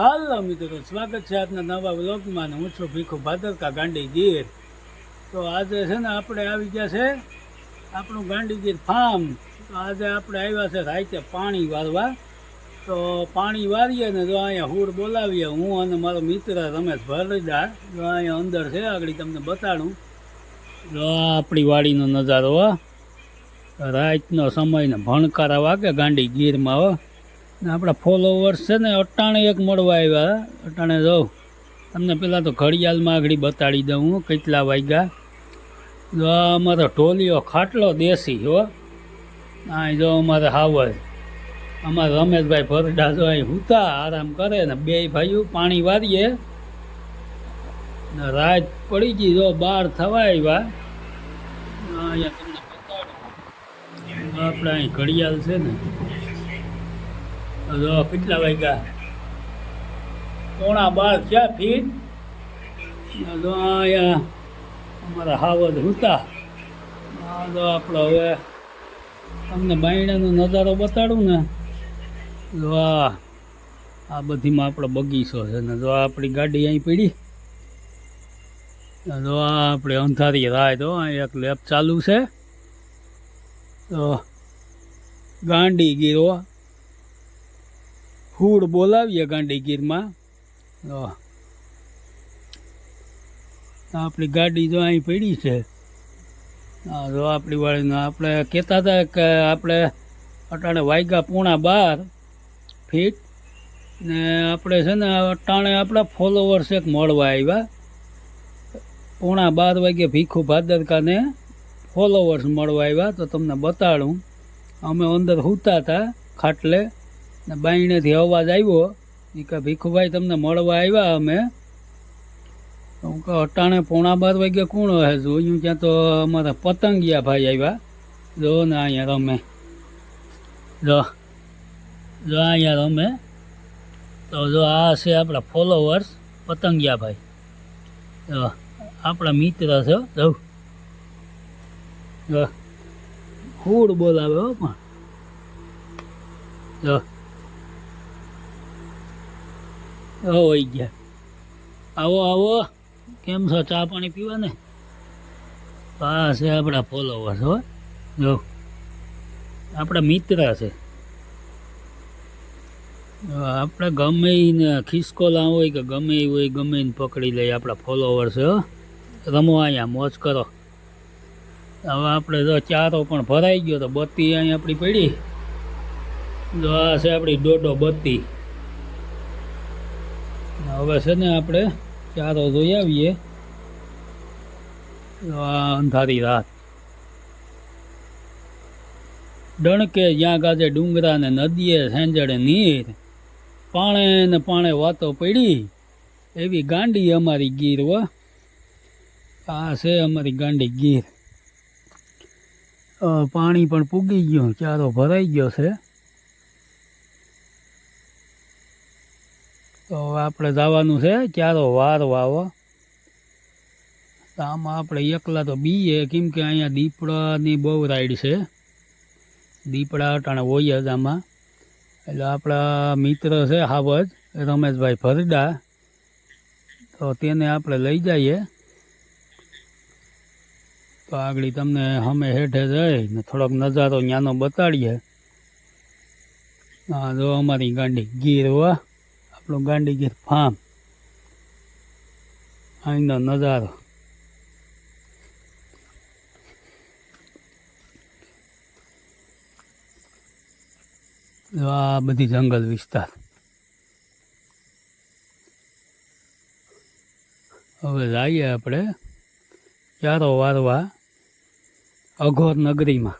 હાલો મિત્રો, સ્વાગત છે આજના નવા વ્લોગમાં હું છું ભીખુ ભાદરકા ગાંડી ગીર તો આજે છે ને આપણે આવી ગયા છે આપણું ગાંડી ગીર ફાર્મ તો આજે આપણે આવ્યા છે રાતે પાણી વારવા તો પાણી વારીએ ને જો અહીંયા હુડ બોલાવીએ, હું અને મારો મિત્ર રમેશ ભરડા જો અહીંયા અંદર છે, આગળ તમને બતાડું. જો આપણી વાડીનો નજારો રાતનો સમય ને ભણકારા વાગે ગાંડી ગીરમાં આપણા ફોલોવર્સ છે ને અટાણે એક મળવા આવ્યા. અટાણે જો તમને પહેલાં તો ઘડિયાળમાં આગળ બતાડી દઉં હું કેટલા વાગ્યા. જો અમારો ઢોલિયો ખાટલો દેશી હો. આ જો અમારે હાવર અમારા રમેશભાઈ ભરડા જો અહીં હુતા, આરામ કરે ને બે ભાઈઓ પાણી વારીએ. ને રાત પડી ગઈ જો બાર થવા આવ્યા. અહીંયા તમને બતાડું. આપણે અહીં ઘડિયાળ છે ને જો કેટલા વાગ્યા? પોણા બાર ક્યાં ફીટ અહીંયા અમારા હાવદ હુતા. જો આપણો હવે તમને બાયણાનો નજારો બતાડું ને? જો આ બધીમાં આપણો બગીચો છે ને, જો આપણી ગાડી અહીં પડી. જો, આ આપણે અંધારી રાહ તો એક લેબ ચાલુ છે. તો ગાંડી ગીરો ફૂડ બોલાવીએ ગાંડીગીરમાં. તો આપણી ગાડી જો અહીં પડી છે. જો આપણી વાળીને આપણે કહેતા હતા કે આપણે અટાણે વાગ્યા પૂણા બાર ફીટ. ને આપણે છે ને અટાણે આપણા ફોલોવર્સ એક મળવા આવ્યા. પૂણા બાર વાગે ભીખુ ભાદરકાને ફોલોવર્સ મળવા આવ્યા, તો તમને બતાડું. અમે અંદર સૂતા હતા ખાટલે. ને બાયણેથી અવાજ આવ્યો એ કે ભીખુભાઈ, તમને મળવા આવ્યા અમે. હું કહું, અટાણે પોણા બાર વાગે કોણ હશે જોયું ત્યાં તો અમારા પતંગિયા ભાઈ આવ્યા. જો ને અહીંયા રમે. જો જો અહીંયા રમે. તો જો આ છે આપણા ફોલોવર્સ પતંગિયા ભાઈ. જો, આપણા મિત્ર છે જવું જો. ફૂડ બોલાવે હો પણ. જો. હોય ગયા. આવો આવો. કેમ છો? ચા પાણી પીવા ને આ છે આપણા ફોલોવર્સ હો. જો. આપણા મિત્ર છે. આપણે ગમે એને ખિસકોલા હોય કે ગમે એ હોય, ગમે એને પકડી લઈએ આપણા ફોલોવર્સ હો. રમો અહીંયા, મોજ કરો. હવે આપણે જો ચારો પણ ભરાઈ ગયો તો બત્તી અહીં આપણી પડી. જો આ છે આપણી ડોડો બત્તી. હવે છે ને આપણે ચારો જોઈ આવીએ. અંધારી રાત. ડણકે જ્યાં ગાજે ડુંગરા ને નદીએ સેંજડે નીર, પાણે ને પાણે વાતો પડી. એવી ગાંડી અમારી ગીર વ. આ છે અમારી ગાંડી ગીર. પાણી પણ પૂગી ગયું, ચારો ભરાઈ ગયો છે. તો આપણે જવાનું છે ક્યારો વાર વાવો આમાં આપણે એકલા તો બીએ, કેમ કે અહીંયા દીપડાની બહુ રાઈડ છે. દીપડા અટાણે હોય જ આમાં. એટલે આપણા મિત્ર છે હાવજ, રમેશભાઈ ભરડા તો તેને આપણે લઈ જઈએ. તો આગળ તમને અમે હેઠે જઈને થોડોક નજારો ત્યાંનો બતાડીએ. હા જો અમારી ગાંડી ગીર હો. આપણું ગાંડી ગીર ફાર્મ અહીંનો નજારો. આ બધી જંગલ વિસ્તાર. હવે જઈએ આપણે ચારો વારવા અઘોર નગરીમાં.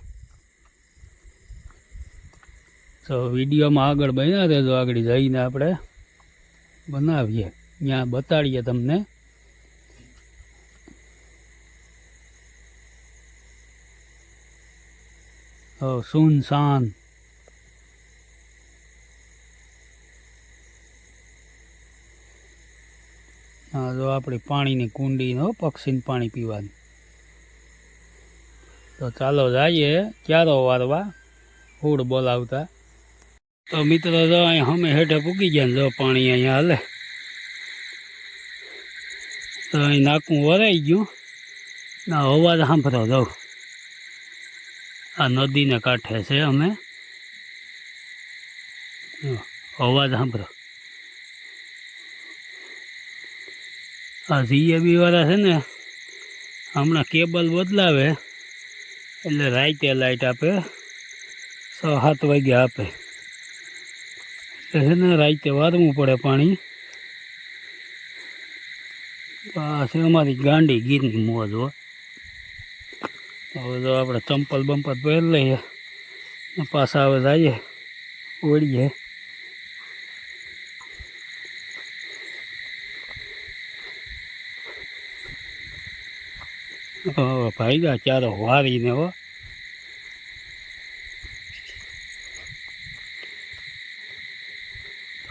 તો વિડીયોમાં આગળ બન્યા રહેજો આગળ જઈને આપણે. બનાવીએ. ત્યાં બતાડીએ તમને. સુનસાન હા જો આપણી પાણીની કુંડી હો, પક્ષીને પાણી પીવાનું. તો ચાલો જઈએ, ક્યારો વારવા? ફૂડ બોલાવતા. તો મિત્રો જો અહીં અમે હેઠે પૂકી ગયા જો પાણી અહીંયા હાલે. તો અહીં નાકું વરાઈ ગયું. ના અવાજ સાંભળો દઉં આ નદીને કાંઠે છે અમે. અવાજ સાંભળો. આ જીએબી વાળા છે ને, હમણાં કેબલ બદલાવે. એટલે રાતે લાઇટ આપે છ સાત વાગે આપે. છે ને રાતે વારવું પડે પાણી. તો આ અમારી ગાંડી ગીરની મોજ, હો. હવે જો આપણે ચંપલ બંપલ પહેરી લઈએ પાછા હવે જઈએ, ઓળીએ. ભાઈ ગયા ચારો વારીને, હો.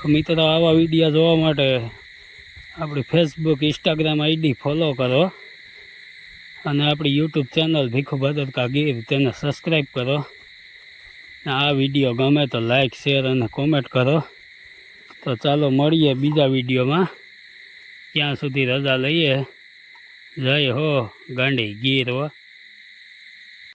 મિત્રો આવા વીડિયો જોવા માટે આપણી ફેસબુક ઇન્સ્ટાગ્રામ આઈડી ફોલો કરો. અને આપણી યુટ્યુબ ચેનલ ભીખુ ભદરકા ગીર તેને સબસ્ક્રાઈબ કરો. આ વીડિયો ગમે તો લાઈક શેર અને કોમેન્ટ કરો. તો ચાલો મળીએ બીજા વિડીયોમાં. ત્યાં સુધી રજા લઈએ. જય હો, ગાંડી ગીર હો.